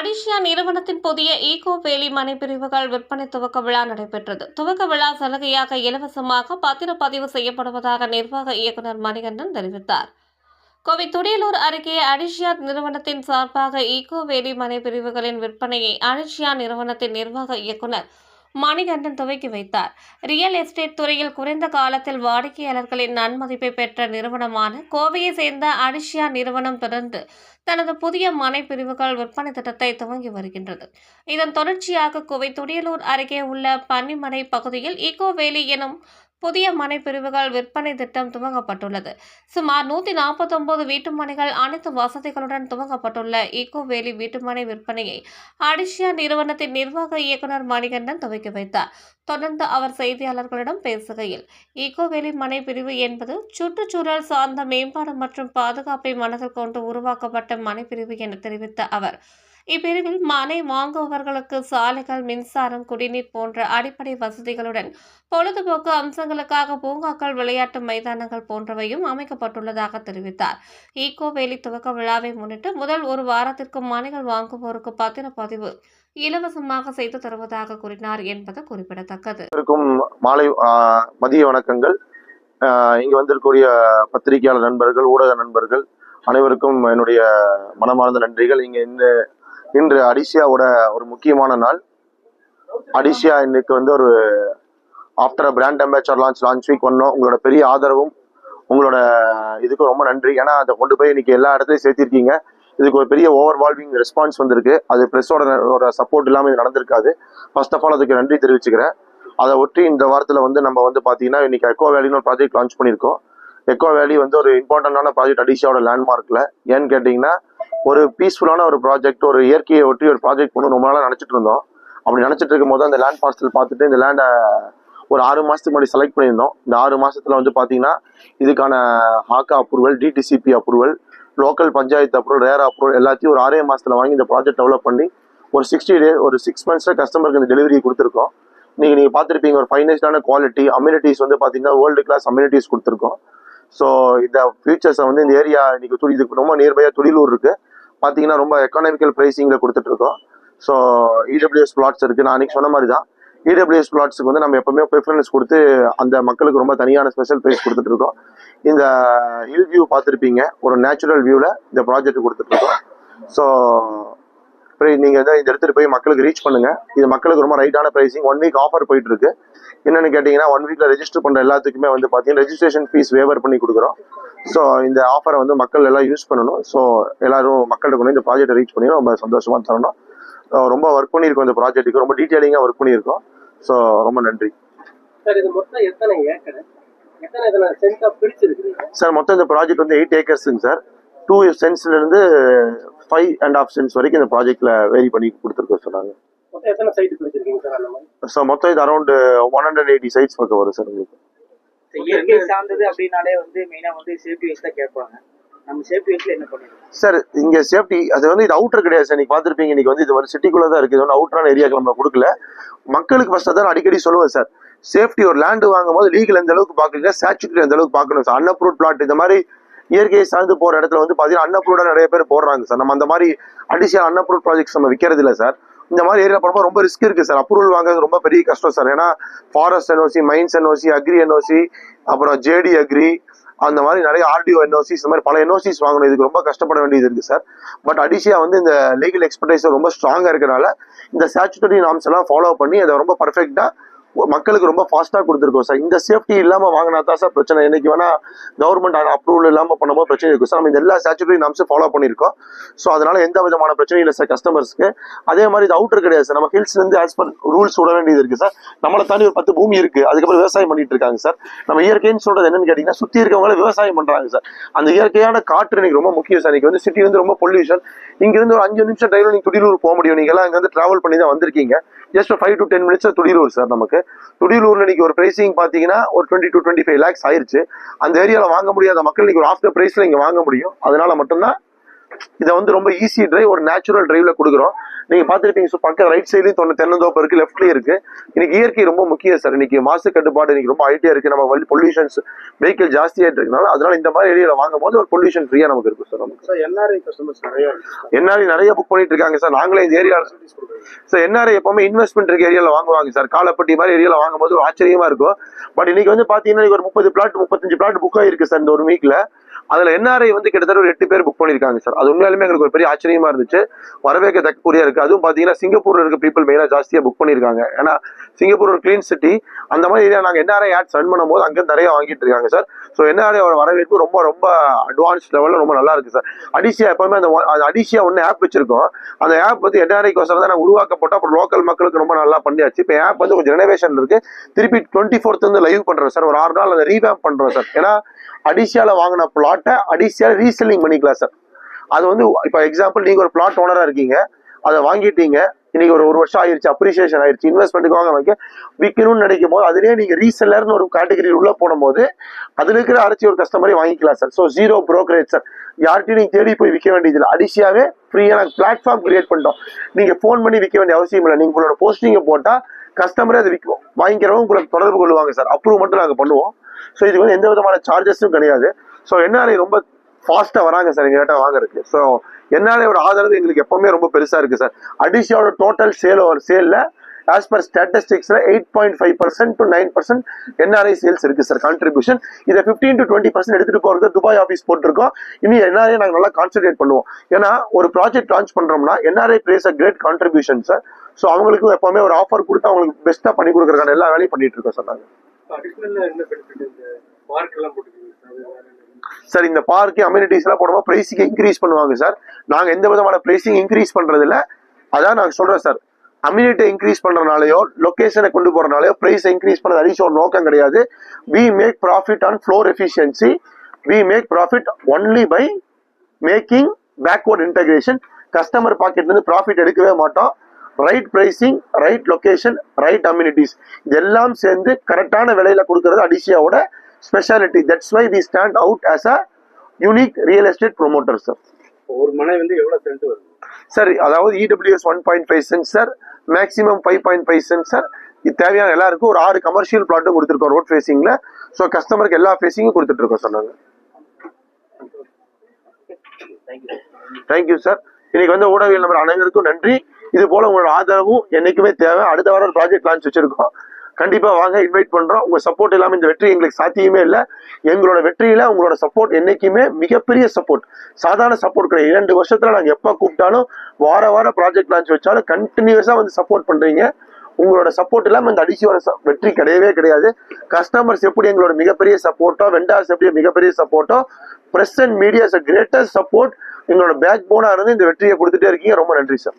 அடிஷியா நிறுவனத்தின் புதிய ஈகோ வேலி மனை பிரிவுகள் விற்பனை துவக்க விழா நடைபெற்றது. துவக்க விழா சலுகையாக இலவசமாக பத்திரப்பதிவு செய்யப்படுவதாக நிர்வாக இயக்குநர் மணிகண்டன் தெரிவித்தார். கோவை துடியலூர் அருகே அடிஷியா நிறுவனத்தின் சார்பாக ஈகோ வேலி மனை பிரிவுகளின் விற்பனையை அடிஷியா நிறுவனத்தின் நிர்வாக இயக்குநர் மணிகண்டன் துவக்கி வைத்தார். ரியல் எஸ்டேட் துறையில் குறைந்த காலத்தில் வாடிக்கையாளர்களின் நன்மதிப்பை பெற்ற நிறுவனமான கோவையை சேர்ந்த அடிஷியா நிறுவனம் தொடர்ந்து தனது புதிய மனை பிரிவுகள் விற்பனை திட்டத்தை துவங்கி வருகின்றது. இதன் தொடர்ச்சியாக கோவை துடியலூர் அருகே உள்ள பன்னிமனை பகுதியில் ஈகோ வேலி எனும் புதிய மனை பிரிவுகள் விற்பனை திட்டம் துவங்கப்பட்டுள்ளது. சுமார் நூற்றி நாற்பத்தொன்பது வீட்டுமனைகள் அனைத்து வசதிகளுடன் துவங்கப்பட்டுள்ள ஈகோவேலி வீட்டுமனை விற்பனையை அடிஷியா நிறுவனத்தின் நிர்வாக இயக்குனர் மணிகண்டன் துவக்கி வைத்தார். தொடர்ந்து அவர் செய்தியாளர்களிடம் பேசுகையில் ஈகோவேலி மனை பிரிவு என்பது சுற்றுச்சூழல் சார்ந்த மேம்பாடு மற்றும் பாதுகாப்பை மனதில் கொண்டு உருவாக்கப்பட்ட மனைப்பிரிவு என தெரிவித்த அவர் இப்பிரிவில் மனை வாங்குபவர்களுக்கு சாலைகள் மின்சாரம் குடிநீர் போன்ற அடிப்படை வசதிகளுடன் பொழுதுபோக்கு அம்சங்களுக்காக பூங்காக்கள் விளையாட்டு மைதானங்கள் போன்றவையும் அமைக்கப்பட்டுள்ளதாக தெரிவித்தார். ஈகோ வேலி துவக்க விழாவை முன்னிட்டு முதல் ஒரு வாரத்திற்கு மனைகள் வாங்குவோருக்கு பத்திரப்பதிவு இலவசமாக செய்து தருவதாக கூறினார் என்பது குறிப்பிடத்தக்கது. இருக்கும் மாலை மதிய வணக்கங்கள். இங்கு வந்திருக்கூடிய வந்திருக்கக்கூடிய பத்திரிகையாளர் நண்பர்கள் ஊடக நண்பர்கள் அனைவருக்கும் என்னுடைய மனமார்ந்த நன்றிகள். இங்கே இந்த இன்று அடிசியாவோட ஒரு முக்கியமான நாள். அடிசியா இன்னைக்கு வந்து ஒரு after brand ambassador launch launch week பண்ணோம் உங்களோட பெரிய ஆதரவும் உங்களோட இதுக்கு ரொம்ப நன்றி. ஏன்னா அதை கொண்டு போய் இன்னைக்கு எல்லா இடத்துலையும் சேர்த்திருக்கீங்க. இதுக்கு ஒரு பெரிய ஓவர் வால்விங் ரெஸ்பான்ஸ் வந்திருக்கு. அது ப்ரெஸ்ஸோட சப்போர்ட் இல்லாமல் இது நடந்திருக்காது. ஃபர்ஸ்ட் ஆஃப் ஆல் அதுக்கு நன்றி தெரிவிச்சுக்கிறேன். அதை ஒட்டி இந்த வாரத்தில் வந்து நம்ம வந்து பார்த்தீங்கன்னா இன்னைக்கு எக்கோ வேலின்னு ஒரு ப்ராஜெக்ட் லான்ச் பண்ணியிருக்கோம். எக்கோ வேலி வந்து ஒரு இம்பார்ட்டண்டான ப்ராஜெக்ட் அடிசியாவோட லேண்ட்மார்க்கில் ஏன்னு கேட்டிங்கன்னா ஒரு பீஸ்ஃபுல்லான ஒரு ப்ராஜெக்ட் ஒரு இயற்கையை ஒட்டி ஒரு ப்ராஜெக்ட் பண்ணணும் ரொம்ப நாளாக நினச்சிட்டு இருந்தோம். அப்படி நினச்சிட்டு இருக்கும்போது அந்த லேண்ட் பார்சல் பார்த்துட்டு இந்த லேண்டை ஒரு ஆறு மாதத்துக்கு முன்னாடி செலக்ட் பண்ணியிருந்தோம். இந்த ஆறு மாதத்தில் வந்து பார்த்தீங்கன்னா இதுக்கான Hakka approval DTCP approval local panchayat approval RERA approval எல்லாத்தையும் ஒரு ஆறே மாதத்தில் வாங்கி இந்த ப்ராஜெக்ட் டெவலப் பண்ணி ஒரு சிக்ஸ்டி டே ஒரு சிக்ஸ் மந்த்ஸில் கஸ்டமருக்கு இந்த டெலிவரி கொடுத்துருக்கோம். நீங்கள் நீங்கள் பார்த்துருப்பீங்க ஒரு ஃபைனஸ்டான குவாலிட்டி அம்யூனிட்டிஸ் வந்து பார்த்தீங்கன்னா வேர்ல்டு கிளாஸ் அம்யூனிட்டிஸ் கொடுத்துருக்கோம். ஸோ இந்த ஃபியூச்சர்ஸை வந்து இந்த ஏரியா இன்னைக்கு துடி இதுக்கு ரொம்ப நியர்பையாக துளிலூர் இருக்குது பார்த்தீங்கன்னா ரொம்ப எக்கானமிக்கல் ப்ரைஸிங்கில் கொடுத்துட்டு இருக்கோம் ஸோ இடபிள்யூஎஸ் பிளாட்ஸ் இருக்குது நான் அன்னைக்கு சொன்ன மாதிரி தான் இடபிள்யூஎஸ் பிளாட்ஸுக்கு வந்து நம்ம எப்போவுமே ப்ரிஃபரன்ஸ் கொடுத்து அந்த மக்களுக்கு ரொம்ப தனியான ஸ்பெஷல் ப்ரைஸ் கொடுத்துட்டு இருக்கோம் இந்த ஹில் வியூ பார்த்துருப்பீங்க. ஒரு நேச்சுரல் வியூவில் இந்த ப்ராஜெக்ட் கொடுத்துட்டு இருக்கோம் ஸோ நீங்கள் வந்து இந்த எடுத்துகிட்டு போய் மக்களுக்கு ரீச் பண்ணுங்க. இது மக்களுக்கு ரொம்ப ரைட்டான ப்ரைஸிங் ஒன் வீக் ஆஃபர் போயிட்டு இருக்கு என்னன்னு கேட்டிங்கன்னா ஒன் வீக்ல ரெஜிஸ்டர் பண்ணுற எல்லாத்துக்குமே வந்து பார்த்தீங்கன்னா ரெஜிஸ்ட்ரேஷன் ஃபீஸ் வேவர் பண்ணி கொடுக்குறோம். ஸோ இந்த ஆஃபரை வந்து மக்கள் எல்லாம் யூஸ் பண்ணணும். ஸோ எல்லாரும் மக்கள்கிட்ட கொண்டு இந்த ப்ராஜெக்ட்டை ரீச் பண்ணி ரொம்ப சந்தோஷமா தரணும். ரொம்ப ஒர்க் பண்ணியிருக்கோம் இந்த ப்ராஜெக்ட்டுக்கு ரொம்ப டீட்டெயிலிங்காக ஒர்க் பண்ணியிருக்கோம். ஸோ ரொம்ப நன்றி. சார் இது மொத்தம் எத்தனை ஏக்கர்? எத்தனை சார் மொத்தம் இந்த ப்ராஜெக்ட் வந்து எயிட் ஏக்கர்ஸுங்க சார் டூ சென்ஸ்ல இருந்து ஃபைவ் அண்ட் ஆஃப் சென்ஸ் வரைக்கும் இந்த ப்ராஜெக்ட்ல வேரி பண்ணி கொடுத்துருக்கோம் சொன்னாங்க. சார் மொத்தம் இது around one hundred eighty sites பக்கம் வரும் சார் உங்களுக்கு. இயற்கை சார்ந்தது அப்படின்னாலே வந்து மெயினா வந்து சேஃப்டி வைஸ் தான் கேட்பாங்க. நம்ம சேஃப்டி வைஸ்ல என்ன பண்ணிருக்கோம் சார் இங்க சேஃப்டி அது வந்து இது அவுட்டர் கிடையாது சார் நீங்க பார்த்துருப்பீங்க இன்னைக்கு வந்து இது வந்து சிட்டிக்குள்ள தான் இருக்கு இது வந்து அவுட்டரான ஏரியாக்கு நம்ம கொடுக்கல. மக்களுக்கு ஃபர்ஸ்ட் தான் அடிக்கடி சொல்லுவேன் சார் சேஃப்டி ஒரு லேண்டு வாங்கும் போது லீகல் எந்த அளவுக்கு பாக்குறீங்க ஸ்டாச்சுட்டரி எந்த அளவுக்கு பார்க்கணும் சார் அன்அப்ரூவ் பிளாட் இந்த மாதிரி இயற்கையை சார்ந்து போற இடத்துல வந்து பாத்தீங்கன்னா அன்அப்ரூவ்டா நிறைய பேர் போடுறாங்க சார். நம்ம அந்த மாதிரி அடிஷனல் அன்அப்ரூவ் ப்ராஜெக்ட்ஸ் நம்ம விற்கிறது இல்லை சார். இந்த மாதிரி ஏரியா போறப்ப ரொம்ப ரிஸ்க் இருக்கு சார். அப்ரூவல் வாங்குறது ரொம்ப பெரிய கஷ்டம் சார். ஏன்னா forest NOC mines NOC agri NOC அப்புறம் ஜேடி அக்ரி அந்த மாதிரி நிறைய ஆர்டிஓ என்ஓசிஸ் இந்த மாதிரி பல என்ஓசிஸ் வாங்கணும். இதுக்கு ரொம்ப கஷ்டப்பட வேண்டியது இருக்கு சார். பட் அடிஷியா வந்து இந்த லீகல் எக்ஸ்பர்டைஸ் ரொம்ப ஸ்ட்ராங்காக இருக்கிறனால இந்த ஸ்டாச்சுட்டரி நாம்ஸ் எல்லாம் ஃபாலோ பண்ணி அதை ரொம்ப பர்ஃபெக்டாக மக்களுக்கு ரொம்ப ஃபாஸ்ட்டாக கொடுத்துருக்கோம் சார் இந்த சேஃப்டி இல்லாமல் வாங்கினா தான் சார் பிரச்சனை. என்னைக்கு வேணால் கவர்மெண்ட் அப்ரூவல் இல்லாமல் பண்ணும்போது பிரச்சனை இருக்கும். சார் நம்ம இந்த எல்லா ஸ்டாச்சுட்டரி நாம்ஸும் ஃபாலோ பண்ணியிருக்கோம். ஸோ அதனால எந்த விதமான பிரச்சனையும் இல்லை சார் கஸ்டமர்ஸ்க்கு அதே மாதிரி இது அவுட்டர் கிடையாது சார் நம்ம ஹில்ஸ்லேருந்து ஆஸ் பர் ரூல்ஸ் விட வேண்டியது இருக்குது சார் நம்மளை தாண்டி ஒரு பத்து பூமி இருக்குது அதுக்கப்புறம் விவசாயம் பண்ணிட்டு இருக்காங்க சார் நம்ம இயற்கைன்னு சொல்றது என்னன்னு கேட்டிங்கன்னா சுற்றி இருக்கவங்கள விவசாயம் பண்ணுறாங்க சார் அந்த இயற்கையான காற்று எனக்கு ரொம்ப முக்கியம் சார் இன்னைக்கு வந்து சிட்டி வந்து ரொம்ப பொல்யூஷன் இங்கேருந்து ஒரு அஞ்சு நிமிஷம் டிரைவர் நீங்கள் துடிலூர் போக முடியும். நீங்கள் எல்லாம் வந்து ட்ராவல் பண்ணி தான் வந்திருக்கீங்க. Just five to ten minutes Thudiyalur sir நமக்கு. துடிலூர்ல இன்னைக்கு ஒரு பிரைசிங் பாத்தீங்கன்னா ஒரு twenty two twenty five lakhs ஆயிருச்சு. அந்த ஏரியாவில் வாங்க முடியாத மக்கள் இன்னைக்கு ஒரு ஆஃப்டர் பிரைஸ்ல இங்க வாங்க முடியும். அதனால மட்டும்தான் இதை வந்து ரொம்ப ஈஸி டிரைவ் ஒரு நேச்சுரல் டிரைவ்ல கொடுக்குறோம். நீங்க பார்த்துருப்பீங்க ஸோ பக்கம் ரைட் சைட்லயும் தொண்ணு தென்னந்தோப்பு இருக்கு லெஃப்ட்லயும் இருக்கு. இன்னைக்கு இயற்கை ரொம்ப முக்கியம் சார் இன்னைக்கு மாசு கட்டுப்பாடு இன்னைக்கு ரொம்ப ஐடியா இருக்கு. நம்ம பொல்யூஷன்ஸ் வெஹிக்கிள் ஜாஸ்தியாயிட்டு இருக்கனால அதனால இந்த மாதிரி ஏரியால வாங்கும் போது ஒரு பொல்யூஷன் ஃப்ரீயா நமக்கு இருக்கும் சார் நமக்கு. என்ஆர்ஐ கஸ்டமர்ஸ் நிறைய என்ஆர்ஐ நிறைய புக் பண்ணிட்டு இருக்காங்க சார் நாங்களே இந்த ஏரியா சார் என்ஆர்ஐ எப்பவுமே இன்வெஸ்ட்மெண்ட் இருக்க ஏரியால வாங்குவாங்க சார் காலப்பட்டி மாதிரி ஏரியால வாங்கும்போது ஒரு ஆச்சரியமா இருக்கும். பட் இன்னைக்கு வந்து பாத்தீங்கன்னா ஒரு முப்பது பிளாட் முப்பத்தஞ்சு பிளாட் புக் ஆயிருக்கு சார் இந்த ஒரு வீக்ல அதுல என்ஆர்ஐ வந்து கிட்டத்தட்ட ஒரு எட்டு பேர் புக் பண்ணிருக்காங்க சார் அது உண்மையாலுமே எங்களுக்கு ஒரு பெரிய ஆச்சரியமா இருந்துச்சு. வரவேற்கத்தக்கக்கூடியா இருக்கு. அதுவும் பாத்தீங்கன்னா சிங்கப்பூர்ல இருக்க பீப்புள் மெயினா ஜாஸ்தியா புக் பண்ணிருக்காங்க. ஏன்னா சிங்கப்பூர் ஒரு கிளீன் சிட்டி அந்த மாதிரி ஏரியா நாங்க என்ஆர்ஐ ஆட்ஸ் ரன் பண்ணும்போது அங்கே நிறைய வாங்கிட்டு இருக்காங்க சார் ஸோ என்ஆர்ஐ வரவேற்பு ரொம்ப ரொம்ப அட்வான்ஸ் லெவல்ல ரொம்ப நல்லா இருக்கு சார் அடிசியா எப்பவுமே அந்த அது அடிசியா ஒன்று ஆப் வச்சிருக்கோம். அந்த ஆப் வந்து என்ஆர்ஐக்கோசரம் தான் நாங்கள் உருவாக்கப்பட்டோம். அப்புறம் லோக்கல் மக்களுக்கு ரொம்ப நல்லா பண்ணியாச்சு. இப்போ ஆப் வந்து கொஞ்சம் ரெனோவேஷன் இருக்கு. திருப்பி டுவெண்ட்டி ஃபோர்த் வந்து லைவ் பண்றோம் சார் ஒரு ஆறு நாள் அதை ரீவேம் பண்றோம் சார் ஏன்னா அடிசியால வாங்கின பிளாட்டை அடிசியால ரீசெல்லிங் பண்ணிக்கலாம் சார் அது வந்து இப்போ எக்ஸாம்பிள் நீங்க ஒரு பிளாட் ஓனரா இருக்கீங்க. அதை வாங்கிட்டீங்க. இன்னைக்கு ஒரு ஒரு வருஷம் ஆயிருச்சு அப்ரிசியேஷன் ஆயிருச்சு இன்வெஸ்ட்மெண்ட்டுக்கு வாங்க வைக்க விற்கணும்னு நினைக்கும் போது அதுலேயே நீங்க ரீசெல்லர்னு ஒரு கேட்டகரி உள்ள போடும்போது அதுல இருக்கிற அரைச்சி ஒரு கஸ்டமரை வாங்கிக்கலாம் sir so zero brokerage sir யார்கிட்டையும் நீங்க தேடி போய் விற்க வேண்டியதில்லை. அடிஷியாவே ஃப்ரீயா நாங்கள் பிளாட்ஃபார்ம் கிரியேட் பண்ணிட்டோம். நீங்க ஃபோன் பண்ணி விற்க வேண்டிய அவசியம் இல்லை நீங்க உங்களோட போஸ்டிங்கை போட்டா கஸ்டமரே அதை விற்கும் வாங்கிக்கிறவங்க உங்களுக்கு தொடர்பு கொள்வாங்க சார். அப்ரூவ் மட்டும் நாங்கள் பண்ணுவோம். ஸோ இதுக்கு வந்து எந்த விதமான சார்ஜஸும் கிடையாது. ஸோ என்ஆர்ஐ ரொம்ப ஃபாஸ்ட்டாக வராங்க சார் எங்ககிட்ட வாங்குறதுக்கு. ஸோ என்ஆர்ஐயோட ஆதரவு எங்களுக்கு எப்பவுமே ரொம்ப பெருசாக இருக்குது சார். அடிஷியோட டோட்டல் சேல் ஒரு சேலில் as per ஸ்டாட்டிஸ்டிக்ஸ்ல eight point five percent to nine percent NRI sales இருக்கு சார் கான்ட்ரிபியூஷன் இதை ஃபிஃப்டீன் டு டுவெண்ட்டி பர்சன்ட் எடுத்துட்டு போறது துபாய் ஆஃபீஸ் போட்டிருக்கோம். இனி என்ஆர்ஐ நாங்கள் நல்லா கான்சென்ட்ரேட் பண்ணுவோம். ஏன்னா ஒரு ப்ராஜெக்ட் லான்ச் பண்றோம்னா NRI plays a great contribution sir so அவங்களுக்கு எப்பவுமே ஒரு ஆஃபர் கொடுத்து அவங்களுக்கு பெஸ்ட்டாக பண்ணி கொடுக்குறதுக்கான எல்லா வேலையும் பண்ணிட்டு இருக்கோம் சார் நாங்கள் சார் இந்த பார்க்கு அம்யூனிட்டிஸ் எல்லாம் போடும்போது பிரைசிங் இன்க்ரீஸ் பண்ணுவாங்க சார் நாங்க எந்த விதமான பிரைசிங் இன்க்ரீஸ் பண்றது இல்ல அதான் நாங்க சொல்றோம் சார் அம்யூனிட்டி இன்க்ரீஸ் பண்றதுனாலயோ லொகேஷனை கொண்டு போறதுனாலயோ பிரைஸ் இன்க்ரீஸ் பண்ணது அடிச்சு நோக்கம் கிடையாது. We make profit on floor efficiency we make profit only by making backward integration customer பாக்கெட்ல இருந்து ப்ராஃபிட் எடுக்கவே மாட்டோம். Right pricing right location right amenities இதெல்லாம் சேர்ந்து கரெக்டான விலையில கொடுக்கறது அடிசியாவோட speciality that's why we stand out as a unique real estate promoter sir ஒரு மனை வந்து எவ்வளவு சென்ட் வருது? சார் அதாவது EWS one point five cent sir maximum five point five cent sir இது தேவையான எல்லாருக்கும் ஒரு ஆறு கமர்ஷியல் பிளாட்டும் கொடுத்துருக்கோம் ரோட் ஃபேசிங்ல ஸோ கஸ்டமருக்கு எல்லா ஃபேஸிங்கும் கொடுத்துட்டு இருக்கோம் சொன்னாங்க தேங்க்யூ சார் இன்னைக்கு வந்து ஊடகவியல் நம்பர் அனைவருக்கும் நன்றி. இது போல உங்களோட ஆதரவும் என்னைக்குமே தேவை. அடுத்த வாரம் ப்ராஜெக்ட் லான்ச் வச்சிருக்கோம். கண்டிப்பாக வாங்க இன்வைட் பண்ணுறோம் உங்கள் சப்போர்ட் இல்லாம இந்த வெற்றி எங்களுக்கு சாத்தியமே இல்லை. எங்களோட வெற்றியில் உங்களோட சப்போர்ட் என்றைக்குமே மிகப்பெரிய சப்போர்ட் சாதாரண சப்போர்ட் கிடையாது. இரண்டு வருஷத்தில் நாங்கள் எப்போ கூப்பிட்டாலும் வார வாரம் ப்ராஜெக்ட் லான்ச் வச்சாலும் கண்டினியூஸாக வந்து சப்போர்ட் பண்ணுறீங்க உங்களோட சப்போர்ட் இல்லாமல் இந்த அடிச்சு வர வெற்றி கிடையவே கிடையாது. கஸ்டமர்ஸ் எப்படி எங்களோட மிகப்பெரிய சப்போர்ட்டோ வெண்டார்ஸ் எப்படி மிகப்பெரிய சப்போர்ட்டோ press and medias greatest support எங்களோட பேக் போனாக இருந்து இந்த வெற்றியை கொடுத்துட்டே இருக்கீங்க. ரொம்ப நன்றி சார்